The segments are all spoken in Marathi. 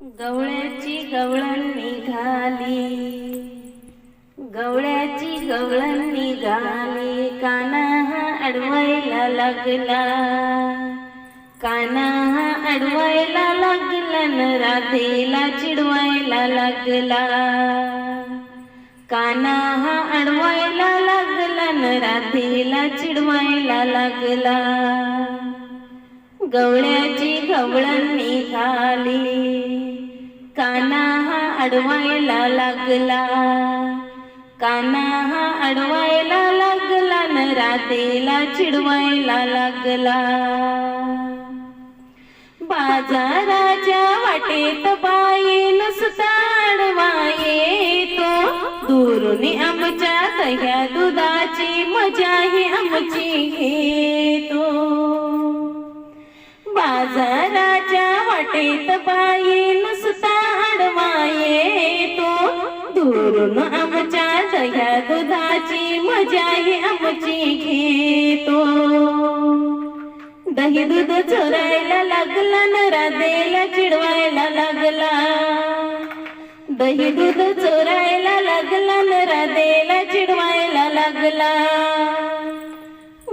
गवळ्याची गवळण निघाली. गवळ्याची गवळण निघाली. काना हा अडवायला लागला. काना हा अडवायला लागला. न राधेला चिडवायला लागला. काना हा अडवायला लागला. न राधेला चिडवायला लागला. गवळ्याची गवळण निघाली. काना हा अडवायला लागला. काना हा अडवायला लागला न रातेला चिडवायला लागला. बाजाराच्या वाटेत बाई नुसता अडवाये तो दुरून आमच्या सह्या दुधाची मजा ही आमची घेतो. बाजाराच्या वाटेत बाई नुसता दुरून आमच्या दह्या दुधाची मजा ही आमची घेतो. दही दूध चोरायला लागला नरा देला चिडवायला लागला. दही दूध चोरायला लागला नरा देला चिडवायला लागला.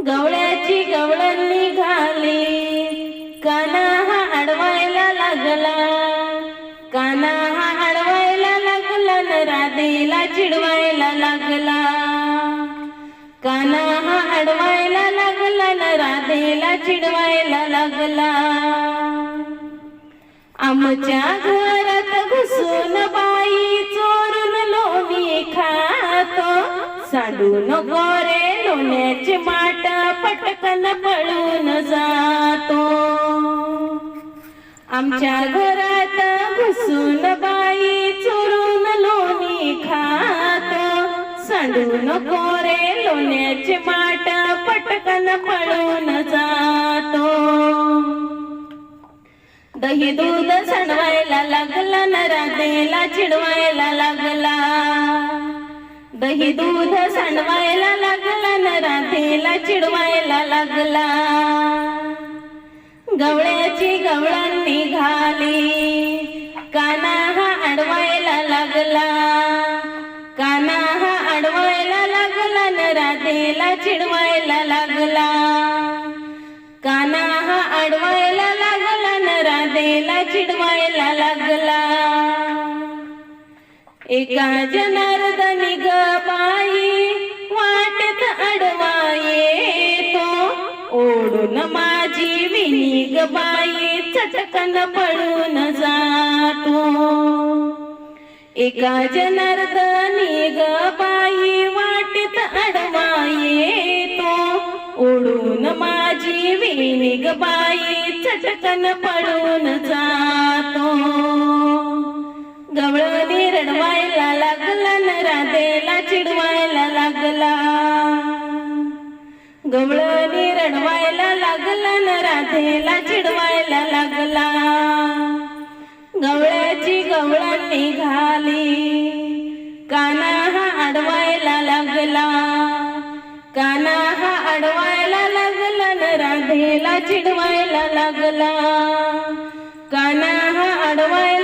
गवळ्याची गवळण निघाली काना राधेला चिडवायला लागला. काना हा अडवायला लागला न राधेला चिडवायला लागला. आमच्या घरात घुसून बाई चोरून लोणी खातो. सांडून गोरे लोण्याचे माट पटकन पळून जातो. आमच्या घरात घुसून बाई सांडून गोरे लोण्याचे माट पटकन पळून जातो. दही दूध सडवायला लागला न राधेला चिडवायला लागला. दही दूध सांडवायला लागला न राधेला चिडवायला लागला. गवळ्याची गवळण निघाली राधेला चिडवायला लागला. काना हा अडवायला लागला न राधेला चिडवायला लागला. एका जनार्दनी ग बाई वाटत अडवाये तो ओढून माझी विनी ग बाई चटकन पळून जातो. एका जनार्दनी ग बाई ओढून माझी विनिग बाई चटकन पडून जातो. गवळणी रडवायला लागला न राधेला चिडवायला लागला. गवळणी रडवायला लागला न राधेला चिडवायला लागला. गवळ्याची गवळण निघाली काना हा अडवायला लागला. काना हा अडवायला लागला न राधेला चिडवायला लागला. काना हा अडवायला